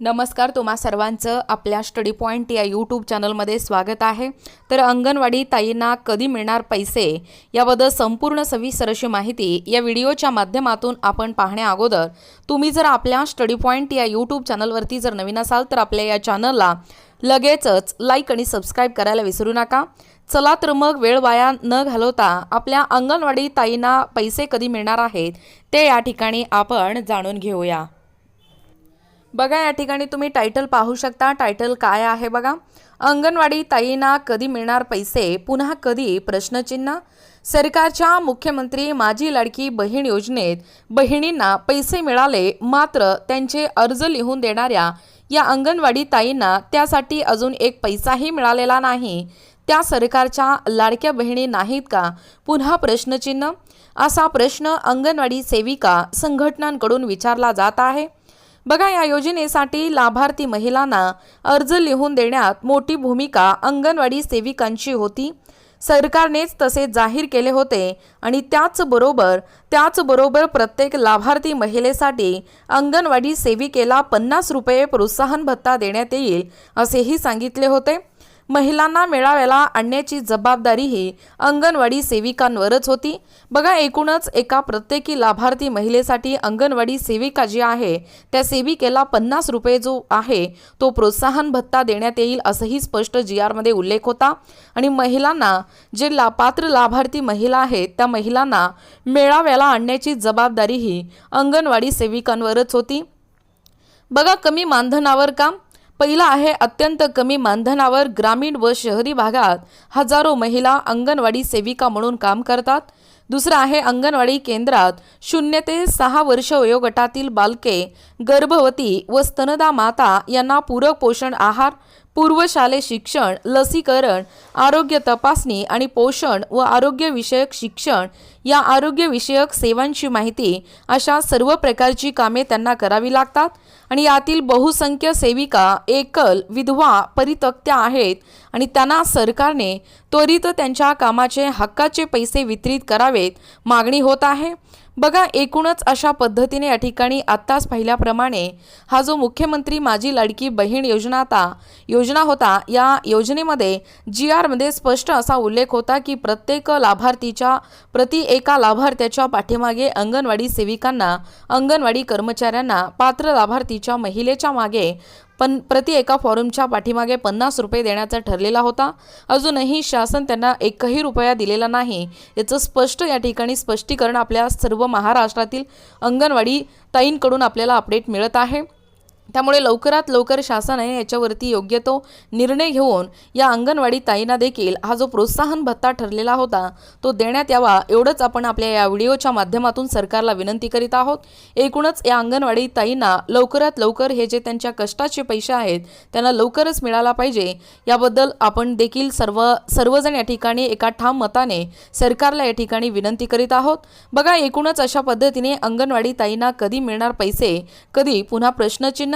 नमस्कार तुम्हा सर्वांचं आपल्या स्टडी पॉईंट या यूट्यूब चॅनलमध्ये स्वागत आहे. तर अंगणवाडी ताईंना कधी मिळणार पैसे याबद्दल संपूर्ण सविस्तर अशी माहिती या व्हिडिओच्या माध्यमातून आपण पाहण्या अगोदर तुम्ही जर आपल्या स्टडी पॉईंट या यूट्यूब चॅनलवरती जर नवीन असाल तर आपल्या या चॅनलला लगेचच लाईक आणि सबस्क्राईब करायला विसरू नका. चला तर मग वेळ वाया न घालवता आपल्या अंगणवाडी ताईंना पैसे कधी मिळणार आहेत ते या ठिकाणी आपण जाणून घेऊया. बघा या ठिकाणी तुम्ही टायटल पाहू शकता. टायटल काय आहे बघा? अंगणवाडी ताईंना कधी मिळणार पैसे? पुन्हा कधी? प्रश्नचिन्ह. सरकारच्या मुख्यमंत्री माझी लाडकी बहीण योजनेत बहिणींना पैसे मिळाले मात्र त्यांचे अर्ज लिहून देणाऱ्या या अंगणवाडी ताईंना त्यासाठी अजून एक पैसाही मिळालेला नाही. त्या सरकारच्या लाडक्या बहिणी नाहीत का? पुन्हा प्रश्नचिन्ह. असा प्रश्न अंगणवाडी सेविका संघटनांकडून विचारला जात आहे. बघा या योजनेसाठी लाभार्थी महिलांना अर्ज लिहून देण्यात मोठी भूमिका अंगणवाडी सेविकांची होती. सरकारनेच तसे जाहीर केले होते आणि त्याचबरोबर त्याचबरोबर प्रत्येक लाभार्थी महिलेसाठी अंगणवाडी सेविकेला पन्नास रुपये प्रोत्साहन भत्ता देण्यात येईल असेही सांगितले होते. महिलांना मेळाव्याला आणण्याची जबाबदारीही अंगणवाडी सेविकांवरच होती. बघा एकूणच एका प्रत्येकी लाभार्थी महिलेसाठी अंगणवाडी सेविका जी आहे त्या सेविकेला पन्नास रुपये जो आहे तो प्रोत्साहन भत्ता देण्यात येईल असंही स्पष्ट जी आरमध्ये उल्लेख होता. आणि महिलांना जे ला पात्र लाभार्थी महिला आहेत त्या महिलांना मेळाव्याला आणण्याची जबाबदारीही अंगणवाडी सेविकांवरच होती. बघा कमी मानधनावर काम पहिलं आहे अत्यंत कमी मानधनावर ग्रामीण व शहरी भागात हजारो महिला अंगणवाडी सेविका म्हणून काम करतात. दुसरं आहे अंगणवाडी केंद्रात शून्य ते सहा वर्ष वयोगटातील बालके गर्भवती व स्तनदा माता यांना पूरक पोषण आहार पूर्वशालेय शिक्षण लसीकरण आरोग्य तपासणी आणि पोषण व आरोग्यविषयक शिक्षण या आरोग्यविषयक सेवांची माहिती अशा सर्व प्रकारची कामे त्यांना करावी लागतात. आणि यातील बहुसंख्य सेविका एकल विधवा परितक्त्या आहेत आणि त्यांना सरकारने त्वरित त्यांच्या कामाचे हक्काचे पैसे वितरित करावेत मागणी होत आहे. बघा एकूणच अशा पद्धतीने या ठिकाणी आत्ताच पाहिल्याप्रमाणे हा जो मुख्यमंत्री माझी लाडकी बहीण योजना आता योजना होता या योजनेमध्ये जी आरमध्ये स्पष्ट असा उल्लेख होता की प्रत्येक लाभार्थीच्या प्रति एका लाभार्थ्याच्या पाठीमागे अंगणवाडी सेविकांना अंगणवाडी कर्मचाऱ्यांना पात्र लाभार्थीच्या महिलेच्या मागे पण प्रति एका फॉर्मच्या पाठीमागे पन्नास रुपये देण्याचा ठरलेला होता. अजूनही शासन त्यांना एकही रुपया दिलेला नाही याचं स्पष्ट या ठिकाणी स्पष्टीकरण आपल्या सर्व महाराष्ट्रातील अंगणवाडी ताईंकडून आपल्याला अपडेट मिळत आहे. त्यामुळे लवकरात लवकर शासनाने याच्यावरती योग्य तो निर्णय घेऊन या अंगणवाडी ताईंना देखील हा जो प्रोत्साहन भत्ता ठरलेला होता तो देण्यात यावा एवढंच आपण आपल्या या व्हिडिओच्या माध्यमातून सरकारला विनंती करीत आहोत. एकूणच या अंगणवाडी ताईंना लवकरात लवकर हे जे त्यांच्या कष्टाचे पैसे आहेत त्यांना लवकरच मिळाला पाहिजे. याबद्दल आपण देखील सर्व सर्वजण या ठिकाणी एका ठाम मताने सरकारला या ठिकाणी विनंती करीत आहोत. बघा एकूणच अशा पद्धतीने अंगणवाडी ताईंना कधी मिळणार पैसे कधी पुन्हा प्रश्नचिन्ह